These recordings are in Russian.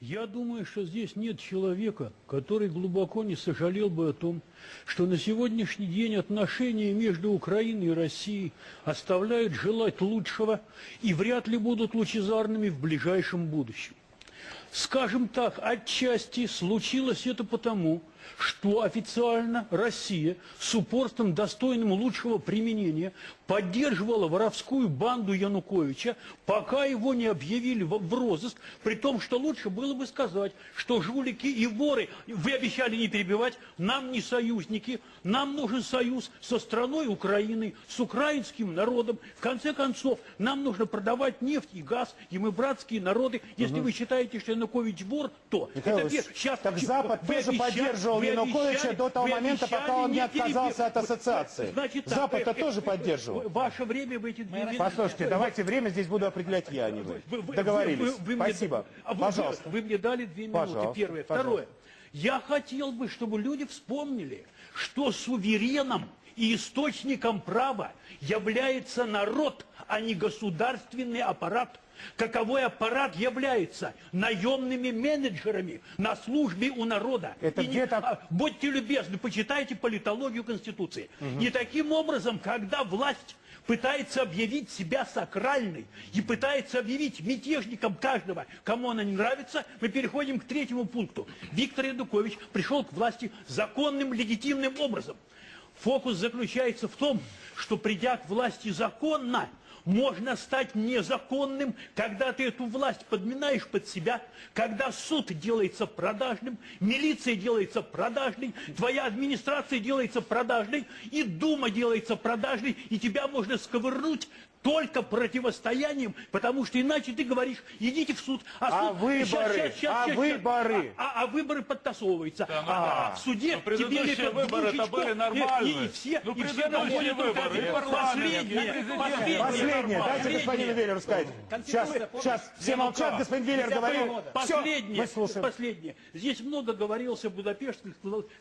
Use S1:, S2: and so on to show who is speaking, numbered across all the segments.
S1: Я думаю, что здесь нет человека, который глубоко не сожалел бы о том, что на сегодняшний день отношения между Украиной и Россией оставляют желать лучшего и вряд ли будут лучезарными в ближайшем будущем. Скажем так, отчасти случилось это потому, что официально Россия с упорством, достойным лучшего применения, поддерживала воровскую банду Януковича, пока его не объявили в розыск, при том, что лучше было бы сказать, что жулики и воры, вы обещали не перебивать, нам не союзники, нам нужен союз со страной Украины, с украинским народом. В конце концов, нам нужно продавать нефть и газ, и мы братские народы. Если вы считаете, что Янукович вор, то...
S2: Михаил
S1: это Сейчас,
S2: так Запад
S1: вы
S2: тоже
S1: обещали-
S2: поддерживал
S1: вы
S2: Януковича
S1: обещали-
S2: до того
S1: вы
S2: момента,
S1: обещали
S2: пока он не отказался от ассоциации.
S1: Значит,
S2: Запад-то
S1: э,
S2: тоже
S1: э,
S2: поддерживал.
S1: Ваше время в эти две недели-
S2: Послушайте, давайте время здесь буду определять я, а не вы.
S1: Вы- вы-
S2: Договорились.
S1: вы- вы мне-
S2: Спасибо.
S1: а вы-
S2: Пожалуйста.
S1: Вы, мне дали две минуты.
S2: Пожалуйста,
S1: Первое.
S2: пожалуйста.
S1: Второе. Я хотел бы, чтобы люди вспомнили, что сувереном и источником права является народ, а не государственный аппарат. Каковой аппарат является наемными менеджерами на службе у народа.
S2: Это
S1: И не- а, Будьте любезны, почитайте политологию Конституции. И таким образом, когда власть пытается объявить себя сакральной и пытается объявить мятежником каждого, кому она не нравится, мы переходим к третьему пункту. Виктор Янукович пришел к власти законным, легитимным образом. Фокус заключается в том, что придя к власти законно, можно стать незаконным, когда ты эту власть подминаешь под себя, когда суд делается продажным, милиция делается продажной, твоя администрация делается продажной, и Дума делается продажной, и тебя можно сковырнуть только противостоянием, потому что иначе ты говоришь, идите в суд.
S2: А
S1: суд-
S2: выборы?
S1: Щас, щас, щас,
S2: А выборы?
S1: А, а выборы подтасовываются. а, а в суде
S3: Ну, предыдущие
S1: тебе лепят
S3: выборы-то
S1: двушечку,
S3: были
S1: и-
S3: нормальные.
S1: И, и все,
S3: Ну,
S1: и все только
S3: выборы, и
S1: Последнее,
S3: президент.
S1: последнее,
S2: Последнее. Дайте господину Веллеру сказать. Сейчас, сейчас все молчат, господин Веллер говорил. Все,
S1: Последнее,
S2: слушаем.
S1: последнее. Здесь много говорилось о Будапештских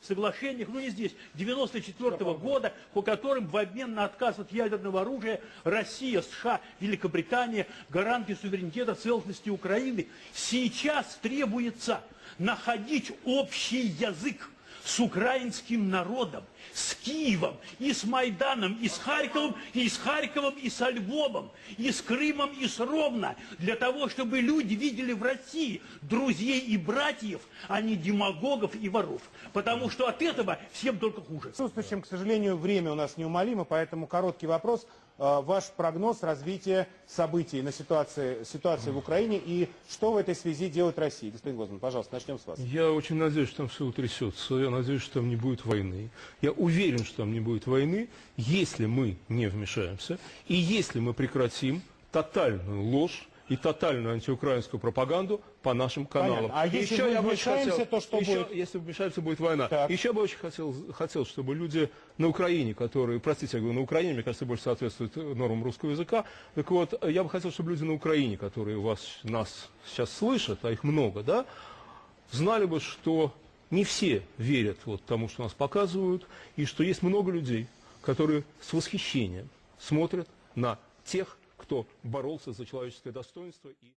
S1: соглашениях, ну не здесь, 94 года, по которым в обмен на отказ от ядерного оружия Россия, США, Великобритания, гаранты суверенитета, целостности Украины, сейчас требуется находить общий язык с украинским народом, с Киевом, и с Майданом, и с Харьковом, и с Харьковом, и со Львовом, и с Крымом, и с Ровно, для того, чтобы люди видели в России друзей и братьев, а не демагогов и воров. Потому что от этого всем только хуже.
S2: Присутствующим, к сожалению, время у нас неумолимо, поэтому короткий вопрос. Э, Ваш прогноз развития событий на ситуации, ситуации в Украине и что в этой связи делает Россия? Господин Гозман, пожалуйста, начнем с вас.
S3: Я очень надеюсь, что там все утрясется. Я надеюсь, что там не будет войны. Я уверен, что там не будет войны, если мы не вмешаемся и если мы прекратим тотальную ложь и тотальную антиукраинскую пропаганду по нашим каналам.
S2: Понятно. А если
S3: еще
S2: мы
S3: я
S2: вмешаемся, то что
S3: еще,
S2: будет?
S3: Если вмешаемся, будет война.
S2: Так.
S3: Еще бы очень хотел, хотел, чтобы люди на Украине, которые, простите, я говорю, на Украине, мне кажется, больше соответствует нормам русского языка. Так вот, я бы хотел, чтобы люди на Украине, которые вас, нас сейчас слышат, а их много, да, знали бы, что не все верят вот тому, что нас показывают, и что есть много людей, которые с восхищением смотрят на тех, кто боролся за человеческое достоинство. И...